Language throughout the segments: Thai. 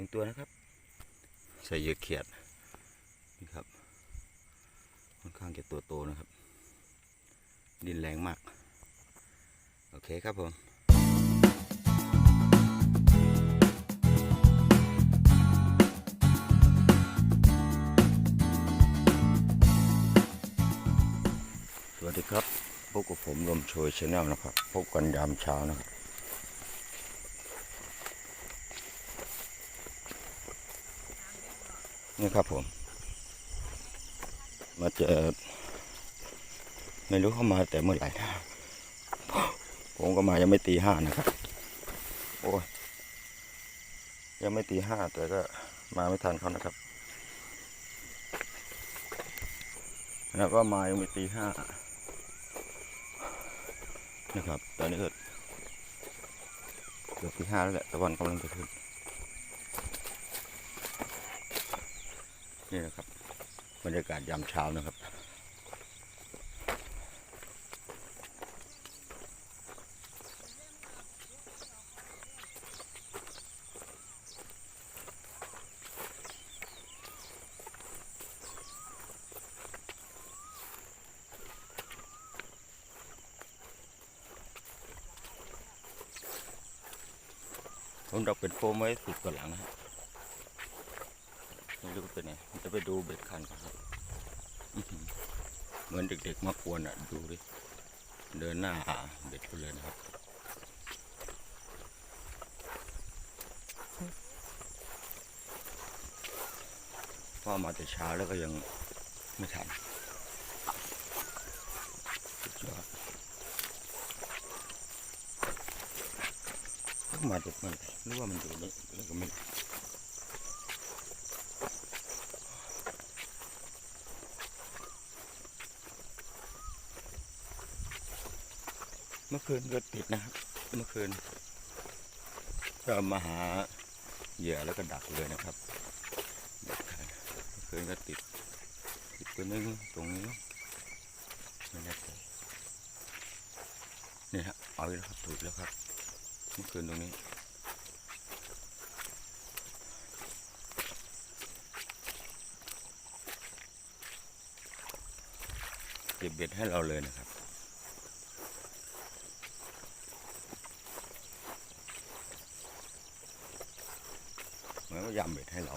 นึ่งตัวนะครับ ใส่เยื่อเขียดนี่ครับ ค่อนข้างจะตัวโตนะครับ ดินแรงมาก โอเคครับผมสวัสดีครับพบกับผมลมโชยชาแนลนะครับ พบกันยามเช้านะครับ นี่ครับผม มาเจอ ไม่รู้เข้ามาแต่เมื่อไหร่นะ ผมก็มายังไม่ตีห้านะครับ โอ้ย ยังไม่ตีห้าแต่ก็มาไม่ทันเขานะครับ แล้วก็มายังไม่ตีห้านะครับ ตอนนี้ก็เกือบตีห้าแล้วแหละตะวันกำลังจะขึ้น นี่นะครับบรรยากาศยามเช้านะครับ ผมดักเป็นโฟมไว้สิบกว่าหลังนะครับ เป็นไงจะไปดูเบ็ดคันก่อนครับเหมือนเด็กๆมากวนอะ ดูดิ เดินหน้าหาเบ็ดไปเลยนะครับพ่อมาแต่เช้าแล้วก็ยังไม่ทันสุดยอดมาจากมันหรือว่ามันอยู่นี่แล้วก็ไม่ เมื่อคืนก็ติดนะครับ เมื่อคืนก็มาหาเหยื่อแล้วก็ดักเลยนะครับดักเมื่อคืนก็ติดติดตัวนึงตรงนี้ไม่แน่ใจนี่ฮะเอาแล้วครับถูกแล้วครับ เมื่อคืนตรงนี้เก็บเบ็ดให้เราเลยนะครับ เหมือนก็ ยำเบ็ดให้เรา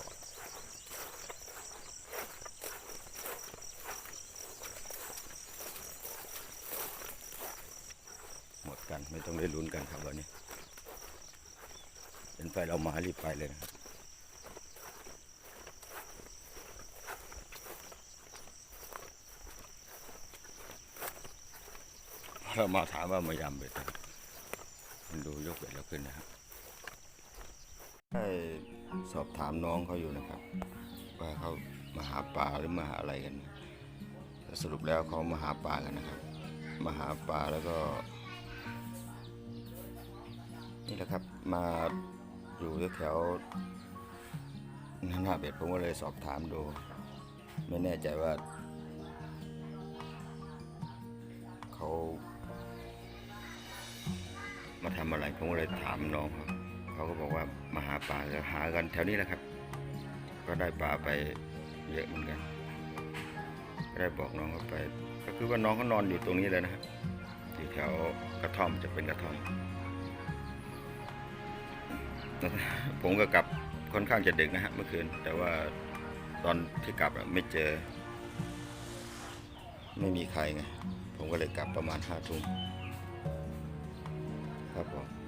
หมดกันไม่ต้องได้ลุ้นกันครับวันนี้เป็นไฟเรามารีบไปเลยนะครับเรามาถามว่ามายำเบ็ดมันดูยกเบ็ดเราขึ้นนะครับให้ สอบถามน้องเขาอยู่นะครับ ว่าเขามาหาปลาหรือมาหาอะไรกันแต่สรุปแล้วเขามาหาปลากันนะครับ มาหาปลาแล้วก็นี่แหละครับมาอยู่แถวหน้าเบ็ดผมก็เลยสอบถามดู ไม่แน่ใจว่า เขา มาทำอะไรผมก็เลยถามน้องเขา เขาก็บอกว่ามาหาปลาจะหากันแถวนี้แหละครับ ก็ได้ปลาไปเยอะเหมือนกันก็ได้บอกน้องเขาไป ก็คือว่าน้องเขานอนอยู่ตรงนี้เลยนะครับอยู่แถวกระท่อมจะเป็นกระท่อม ผมก็กลับค่อนข้างจะดึกนะฮะเมื่อคืน แต่ว่าตอนที่กลับไม่เจอ ไม่มีใครไง ผมก็เลยกลับประมาณห้าทุ่มครับผม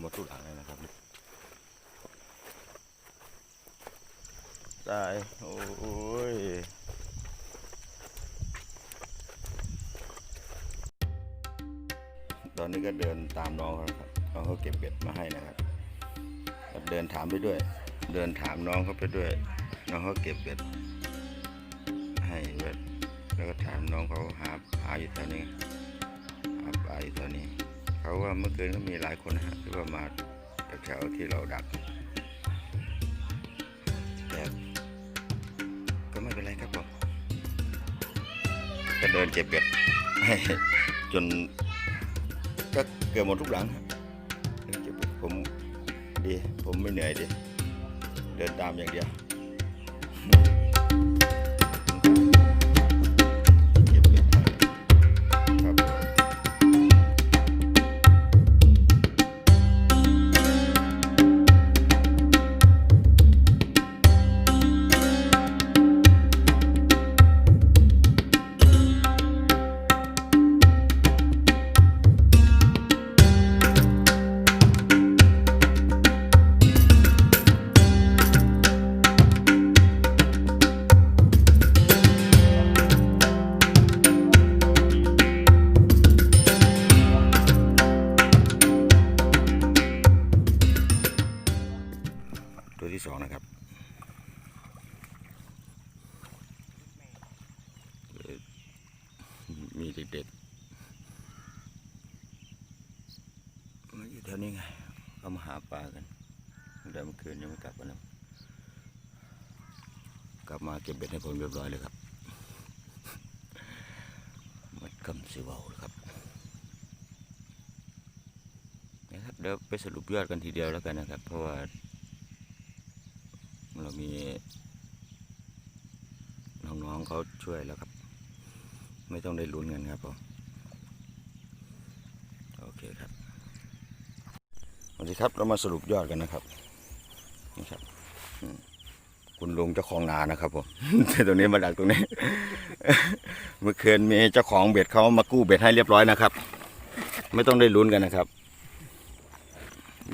หมดทุกหลังเลยนะครับตายโอ้ยตอนนี้ก็เดินตามน้องเขาครับน้องเขาเก็บเบ็ดมาให้นะครับเดินถามไปด้วย เดินถามน้องเขาไปด้วย น้องเขาเก็บเบ็ดให้เบ็ดแล้วก็ถามน้องเขาหาหาอยู่แถวนี้หาหาปลาอยู่ตอนนี้ เขาว่าเมื่อคืนก็มีหลายคนนะฮะที่ว่ามาแถวๆที่เราดักแต่ก็ไม่เป็นไรครับผมก็เดินเก็บเบ็ดจนก็เกือบหมดทุกหลังฮะเดินเก็บเบ็ดผมดี ผมไม่เหนื่อยดี เดินตามอย่างเดียว ที่สองนะครับมีเด็กๆมาอยู่แถวนี้ไงเขามาหาปลากันตั้งแต่เมื่อคืนยังไม่กลับกันนะกลับมาเก็บเบ็ดให้ผมเรียบร้อยเลยครับ มัดกำสิวาเลยครับนะครับเดี๋ยวไปสรุปยอดกันทีเดียวแล้วกันนะครับ เพราะว่ามีน้องๆ เขาช่วยแล้วครับ ไม่ต้องได้ลุ้นกันครับผมโอเคครับสวัสดีครับเรามาสรุปยอดกันนะครับนี่ครับคุณลุงเจ้าของนานะครับผมแต่ตรงนี้มาดักตรงนี้ เมื่อคืนมีเจ้าของเบ็ดเขามากู้เบ็ดให้เรียบร้อยนะครับ ไม่ต้องได้ลุ้นกันนะครับ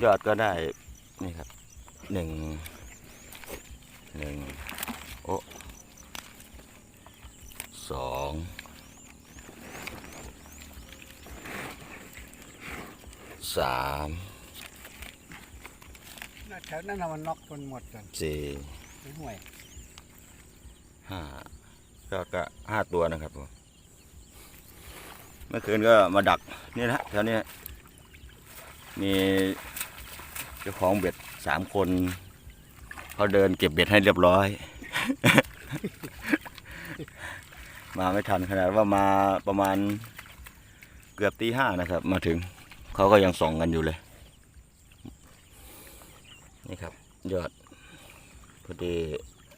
ยอดก็ได้นี่ครับหนึ่งหนึ่งโอ้ สองสามแถวนั้นน่ะมันน็อกจนหมดจนสี่ไม่ห่วยห้าก็ก็ห้าตัวนะครับผมเมื่อคืนก็มาดักนี่นะฮะแถวนี้มีเจ้าของเบ็ดสามคนเขาเดินเก็บเบ็ดให้เรียบร้อย มาไม่ทันขนาดว่ามาประมาณเกือบตีห้านะครับ มาถึงเขาก็ยังส่องกันอยู่เลย นี่ครับ ยอดพอดี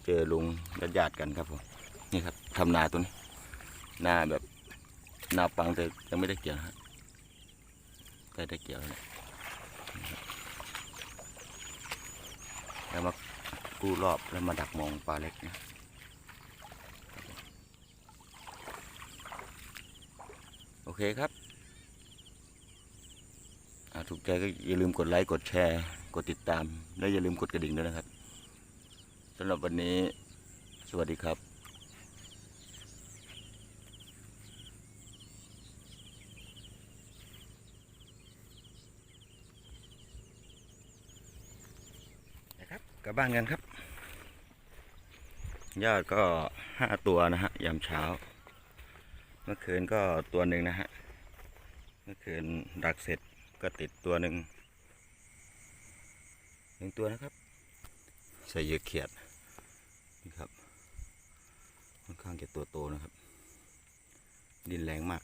เจอลุงญาติๆกันครับผมนี่ครับทำนาตัวนี้นาแบบนาปังแต่ยังไม่ได้เกี่ยวฮะใกล้ได้เกี่ยวแล้วเรับแล้วมากู้รอบแล้วมาดักมองปลาเล็กนะ โอเคครับถูกใจก็อย่าลืมกดไลค์กดแชร์ กดติดตาม และอย่าลืมกดกระดิ่งด้วยนะครับสำหรับวันนี้ สวัสดีครับนะครับกลับบ้านกันครับ ยอดก็ห้าตัวนะฮะยามเช้า เมื่อคืนก็ตัวหนึ่งนะฮะ เมื่อคืนดักเสร็จก็ติดตัวหนึ่งหนึ่งตัวนะครับใส่เหยื่อเขียดนี่ครับค่อนข้างจะตัวโตนะครับ ดินแรงมาก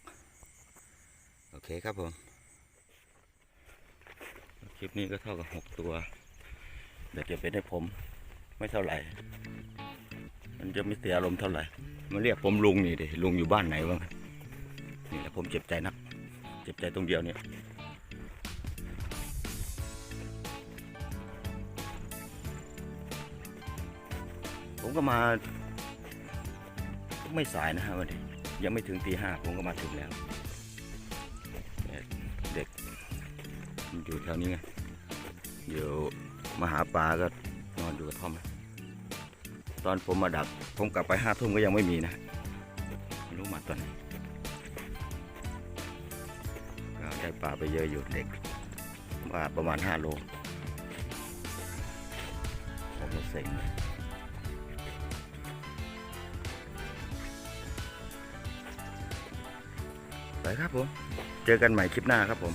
โอเคครับผม คลิปนี้ก็เท่ากับหกตัว เดี๋ยวจะเป็นให้ผม ไม่เท่าไหร่ มันจะไม่เสียอารมณ์เท่าไหร่ มาเรียกผมลุงนี่ดิลุงอยู่บ้านไหนวะนี่แหละผมเจ็บใจนัก เจ็บใจตรงเดียวเนี่ยผมก็มา ไม่สายนะฮะวันนี้ยังไม่ถึงตีห้าผมก็มาถึงแล้วเด็กอยู่แถวนี้ไงเดี๋ยวมาหาปลาก็นอนอยู่กระท่อม ตอนผมมาดัก ผมกลับไปห้าทุ่มก็ยังไม่มีนะไม่รู้มาตอนไหนก็ได้ปลาไปเยอะอยู่เด็กว่าประมาณห้าโลผมจะเซ็งไปครับผม เจอกันใหม่คลิปหน้าครับผม